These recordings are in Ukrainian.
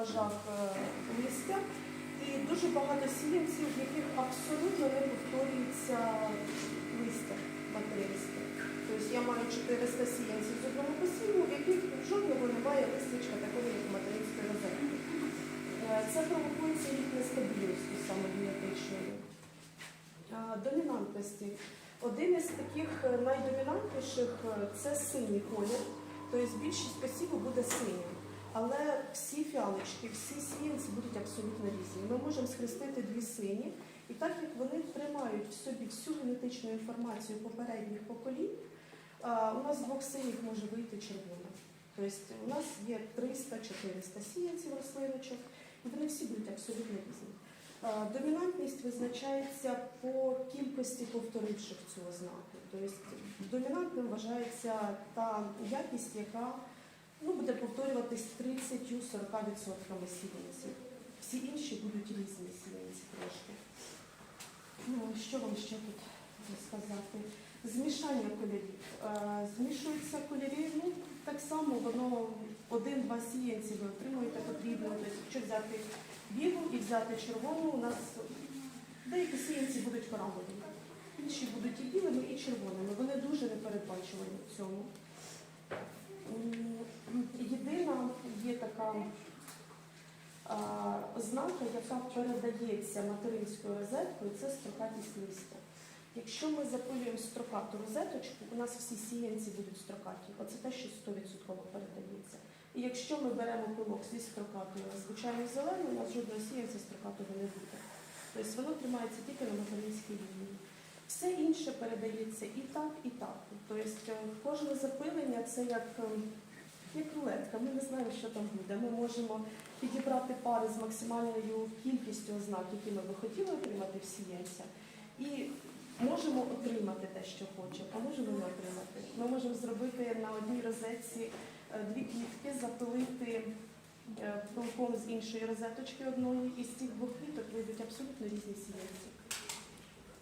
типажах е, листя. І дуже багато сіянців, в яких абсолютно не повторюється листя материнське. Тобто я маю 400 сіянців з одного посіву, в яких жодного немає листячка такого, як материнської розетки. Е, Це провокується їх нестабільністю саме генетичною. Е, Домінантності. Один із таких найдомінантніших це синій колір. Тобто більшість посіву буде синім. Але всі фіалочки, всі сіянці будуть абсолютно різні. Ми можемо схрестити дві сині, і так як вони тримають в собі всю генетичну інформацію попередніх поколінь, у нас з двох синіх може вийти червона. Тобто у нас є 300-400 сіянців рослиночок, і вони всі будуть абсолютно різні. Домінантність визначається по кількості повторивших цю ознаку. Тобто домінантним вважається та якість, яка ну, буде повторюватись 30-40% сіянців. Всі інші будуть різні сіянці трошки. Ну, що вам ще тут сказати? Змішання кольорів. Е, Змішуються кольори, ну так само воно один-два сіянці ви отримуєте потрібно. Тобто, якщо взяти білу і взяти червону, у нас деякі сіянці будуть коралові. Інші будуть і білими, і червоними. Вони дуже непередбачувані в цьому. Є така а, ознака, яка передається материнською розеткою, це строкатість листя. Якщо ми запилюємо строкату розеточку, у нас всі сіянці будуть строкаті. Оце те, що 100% передається. І якщо ми беремо пилок зі строкатою, звичайно зеленою, у нас жодного сіянця строкатого не буде. Тобто воно тримається тільки на материнській лінії. Все інше передається і так, і так. Тобто е, кожне запилення це як, е, як рулетка. Ми не знаємо, що там буде. Ми можемо підібрати пари з максимальною кількістю ознак, які ми би хотіли отримати в сіянця. І можемо отримати те, що хочемо, а можемо не отримати. Ми можемо зробити на одній розетці е, дві квітки, запилити е, пилком з іншої розеточки одної, і з цих двох квіток вийдуть абсолютно різні сіянці.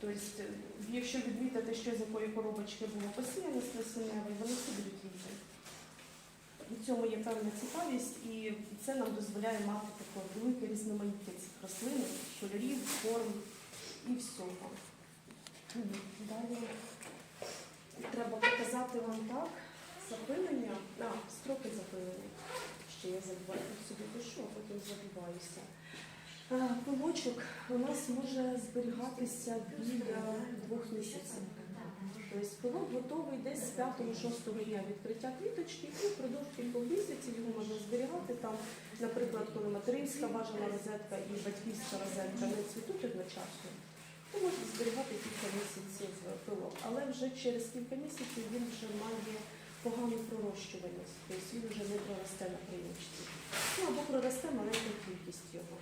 Тобто, е, якщо відмітити, що з якої коробочки було посіяно з насінневої, вони всі будуть різні. В цьому є певна цікавість, і це нам дозволяє мати таке велике різноманіття цих рослин, кольорів, форм і всього. Далі треба показати вам так запилення, а, строки запилення. Ще я забуваю собі пишу, а потім забуваюся. Е, Пилочок у нас може зберігатися біля двох місяців. Тобто пилок готовий десь з 5-6 дня відкриття квіточки і впродовж кількох місяців його можна зберігати там, наприклад, коли материнська бажана розетка і батьківська розетка не цвітуть одночасно, то можна зберігати кілька місяців пилок. Але вже через кілька місяців він вже має погану пророщуваність, тобто він вже не проросте на приймочці. Ну або проросте маленька кількість його.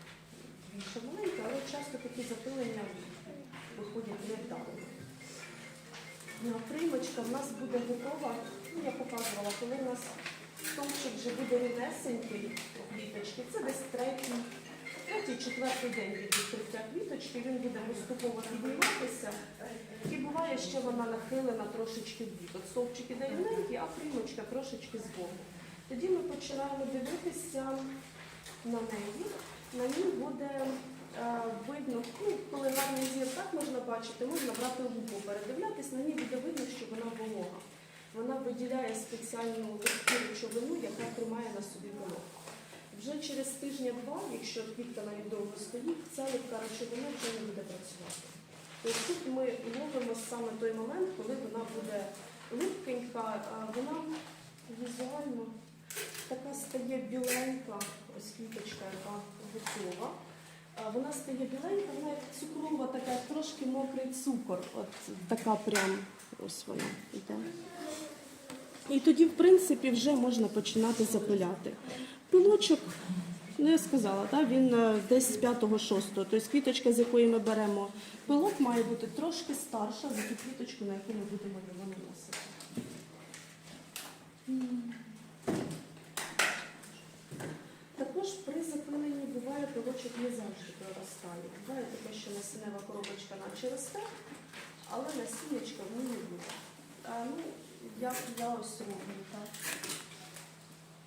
Більше маленька, але часто такі запилення виходять невдалими. Ну, а Приймочка в нас буде готова, ну я показувала, коли в нас стовпчик вже буде рівнесенький квіточки, це десь третій, третій, четвертий день від відкриття квіточки, він буде поступово підніматися. І буває, що вона нахилена трошечки в бік. От стовпчик іде рівненький, а приймочка трошечки збоку. Тоді ми починаємо дивитися на неї. На ній буде видно, ну, коли гарний зір так можна бачити, можна брати лупу, передивлятись, на ній буде видно, що вона волога. Вона виділяє спеціальну таку речовину, яка тримає на собі волог. Вже через тижня-два, якщо квітка навіть довго стоїть, ця липка речовина вже не буде працювати. Тобто тут ми ловимо саме той момент, коли вона буде липкенька, а вона візуально така стає біленька, ось квіточка, яка готова. Вона стає біленька, вона як цукрова, така трошки мокрий цукор. От така прям ось вона йде. І тоді, в принципі, вже можна починати запиляти. Пилочок, ну я сказала, так, він е, десь з 5-6. Тобто квіточка, з якої ми беремо пилок, має бути трошки старша за ту квіточку, на яку ми будемо його наносити. Також при запиленні буває пилочок не завжди проростає. Буває таке, що насінева коробочка наче росте, але насіннячка в ній не буде. А, ну, як я ось роблю, так.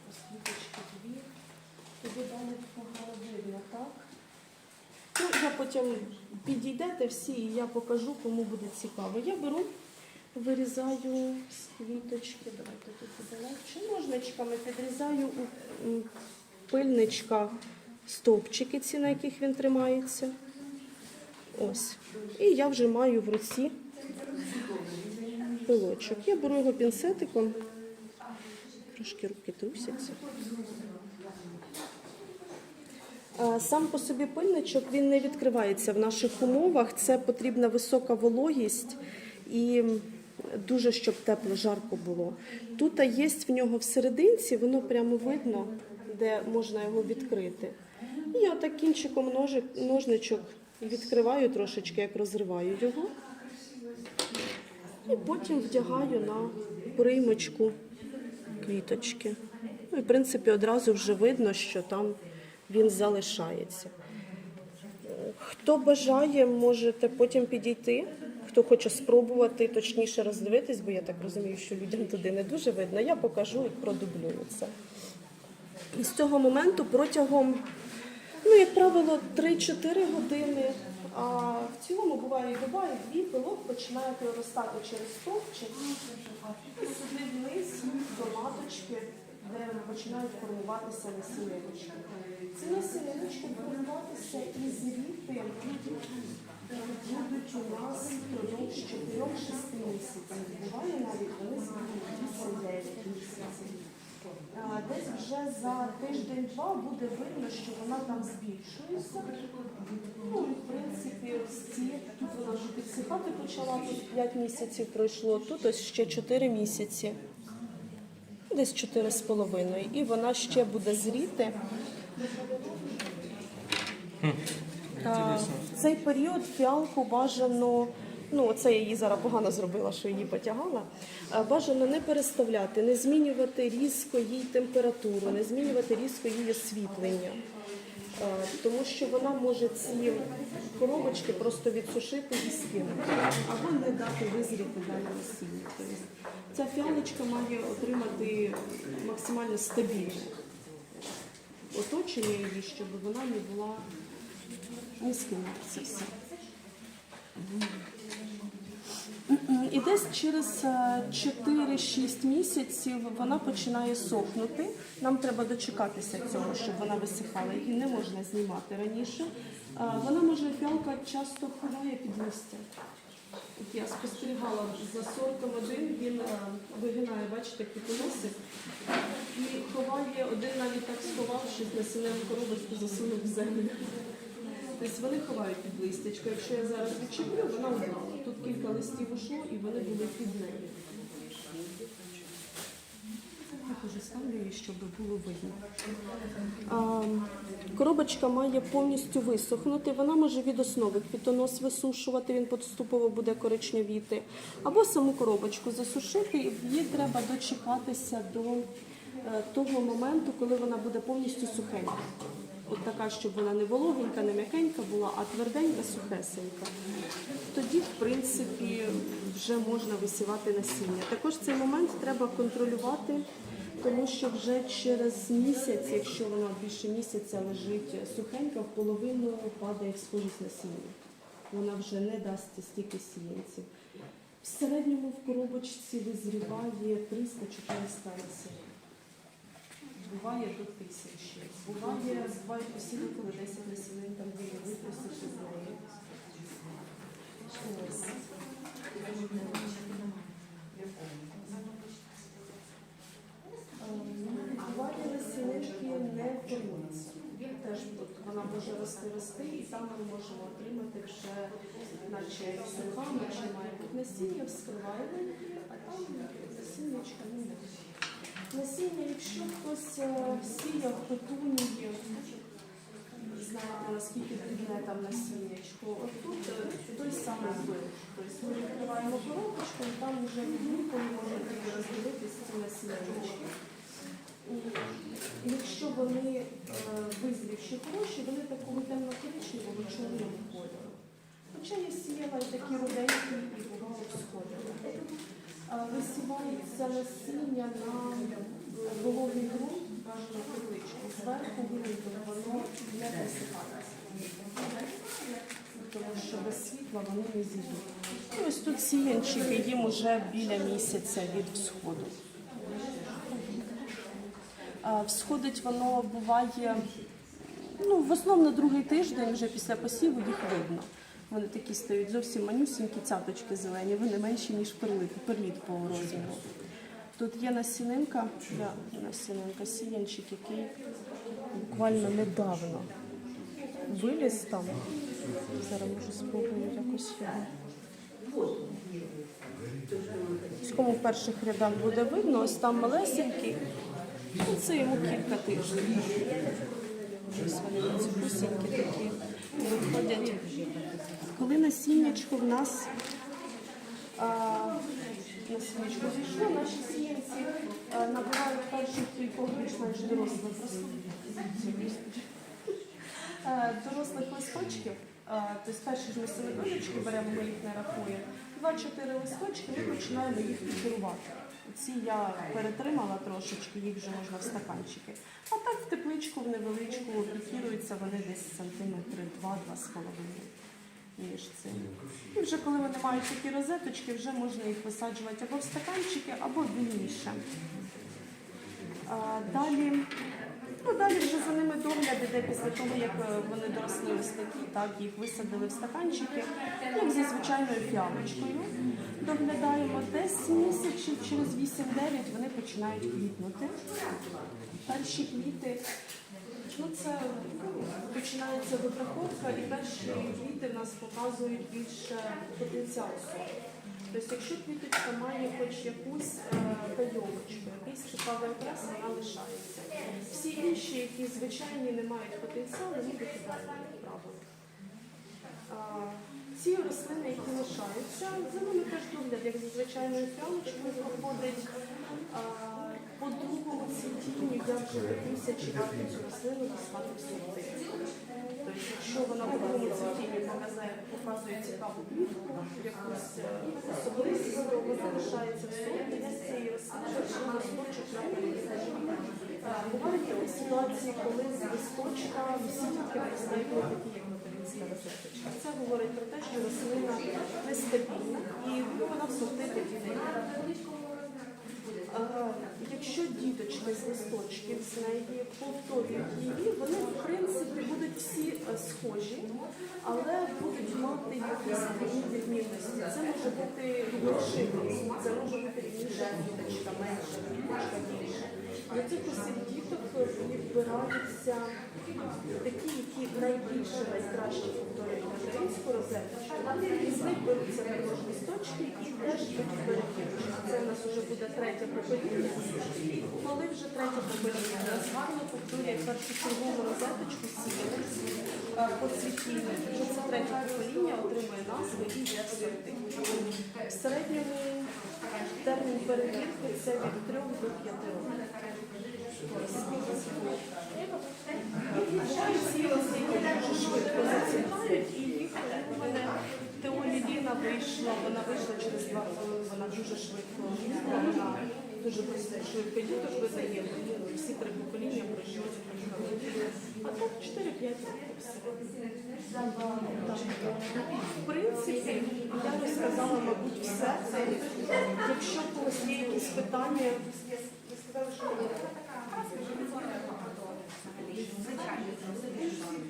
Ось квіточки дві. Тобі далі погано видно, так? Ну, я потім підійдете всі, і я покажу, кому буде цікаво. Я беру, вирізаю з квіточки. Давайте тут легше. Ножничками підрізаю у пильничка стовпчики, ці, на яких він тримається. Ось. І я вже маю в руці пилочок. Я беру його пінцетиком. Трошки руки трусяться. Сам по собі пильничок він не відкривається в наших умовах. Це потрібна висока вологість і дуже щоб тепло, жарко було. Тут є в нього всерединці, воно прямо видно, де можна його відкрити. І я так кінчиком ножик, ножничок відкриваю трошечки, як розриваю його. І потім вдягаю на приймочку квіточки. Ну і в принципі одразу вже видно, що там він залишається. Хто бажає, можете потім підійти. Хто хоче спробувати точніше роздивитись, бо я так розумію, що людям туди не дуже видно. Я покажу і продублюю це. І з цього моменту протягом, ну, як правило, 3-4 години. А в цілому буває і доба, і дві пилок починає проростати через стовпчик і сюди вниз до маточки, де починають формуватися насіниночки. Ці насіниночки формуватися і звідти будуть у нас впродовж 4-6 місяців. Буває навіть вони звідти 8-9 місяців. А, Десь вже за тиждень-два буде видно, що вона там збільшується. Ну, і в принципі, ось ці тут вона вже підсихати почала, тут 5 місяців пройшло, тут ось ще 4 місяці. Десь 4 з половиною. І вона ще буде зріти. А, В цей період фіалку бажано, ну це її зараз погано зробила, що її потягала. Бажано не переставляти, не змінювати різко їй температуру, не змінювати різко її освітлення. Тому що вона може ці коробочки просто відсушити і скинути, або не дати визріти далі насіння. Тобто ця фіалочка має отримати максимально стабільне оточення її, щоб вона не була не скинутися все. І десь через е, 4-6 місяців вона починає сохнути. Нам треба дочекатися цього, щоб вона висихала. Її не можна знімати раніше. Е, Вона може фіалка часто ховає під листя. Я спостерігала за сортом один, він е, вигинає, бачите, квітоносик і ховає, один навіть так сховавшись на сіневу коробочку, засунув в землю. Тобто вони ховають під листячко. Якщо я зараз відчеплю, вона вгнала. Тут кілька листів ушло і вони були під нею. Так уже ставлю її, щоб було видно. А, коробочка має повністю висохнути. Вона може від основи квітонос висушувати, він поступово буде коричневіти. Або саму коробочку засушити, і їй треба дочекатися до е, того моменту, коли вона буде повністю сухенька. От така, щоб вона не вологенька, не м'якенька була, а тверденька, сухесенька. Тоді, в принципі, вже можна висівати насіння. Також цей момент треба контролювати, тому що вже через місяць, якщо вона більше місяця лежить сухенька, в половину падає схожість насіння. Вона вже не дасть стільки сіянців. В середньому в коробочці визріває 300-400 насіння. Буває до тисячі. Буває, буває посіли, коли 10 насінин там є випустити з Буває насінинки не формуються. Теж вона може рости і там ми можемо отримати вже, наче суха, наче має насіння, вскриваємо, а там насіннячка немає. Насіння, якщо хтось е, сіяв петунії, знаєте, наскільки дрібне там насіннячко, от тут е, той самий вид. Тобто ми відкриваємо коробочку, і там вже відмітили, можна тільки роздивитися ці насіннячки. Якщо вони е, визрівші хороші, вони такого темно-коричневого чорного кольору. Хоча я сіяла і такі руденькі і бувало сходили. Е, Висівається насіння на вологий ґрунт, зображено тепличку. Зверху вилито, воно не присипається. Тому що без світла вони не зійдуть. І ось тут сіянчики, їм уже біля місяця від всходу. Всходить воно буває, ну, в основному другий тиждень, вже після посіву їх видно. Вони такі стають зовсім манюсінькі цяточки зелені, вони менші, ніж перлит, перліт по розміру. Тут є насінинка, да, насінинка, сіянчик, який буквально недавно виліз там. Зараз можу спробую якось його. Кому в перших рядах буде видно, ось там малесенький, ну, це йому кілька тижнів. Ось вони ці кусіньки такі виходять. Коли насіннячко в нас а, насіннячко зійшло, наші сіянці набирають перших кількох більш-менш дорослих. Е, дорослих листочків, е, тобто перші ж ми семидолічки беремо, ми їх не рахуємо. Два-чотири листочки ми починаємо їх пікірувати. Ці я перетримала трошечки, їх вже можна в стаканчики. А так в тепличку, в невеличку пікіруються вони десь сантиметри два-два з половиною між цим. І вже коли вони мають такі розеточки, вже можна їх висаджувати або в стаканчики, або вільніше. Далі, ну, далі вже за ними догляд іде після того, як е, вони доросли ось такі, так, їх висадили в стаканчики, як за звичайною фіалочкою. Доглядаємо десь місяців через 8-9 вони починають квітнути. Перші квіти, ну починається вибраковка, і перші квіти нас показують більше потенціал. Тобто, якщо квіточка має хоч якусь е, якийсь цікавий окрас, вона лишається. Всі інші, які звичайні не мають потенціалу, вони викидають. А, Ці рослини, які лишаються, за ними теж догляд, як за звичайною фіалочкою проходить. По другому цвітінню я вже дивлюся, чи варто цю рослину дістати в. Тобто, якщо вона в другому цвітінні показує, показує цікаву квітку, якусь е, особливість, то вона лишається в з цієї рослини почала листочок на перегляді. Бувають ситуації, коли з листочка всі тільки не такі, як материнська розеточка. Це говорить про те, що рослина нестабільна і вона в сорти тоді не Якщо діточки з листочків з неї повторюють її, вони в принципі будуть всі е, схожі, але будуть мати якісь дрібні відмінності. Це може бути гірший це може бути більша діточка, менша діточка, більша. Для цих усіх діток відбираються такі, які найбільше, найкраще повторюють материнську розеточку. І з них беруться також листочки і теж йдуть в перекидочку. Це в нас вже буде третє покоління. Коли вже третє покоління у нас гарно повторює першу чергову розеточку сіяли по цвітінню. Вже це третє покоління отримує назви і є сорти. В середньому термін перевірки це від 3 до 5 років. Ці дуже швидко зацвітають, і їх мене Ліна вийшла, вона вийшла через два хвилини, вона дуже швидко вона дуже швидко видає, ну, всі три покоління пройшли. А так 4-5 років. В принципі, я розказала, мабуть, все. Якщо у когось є якісь питання, що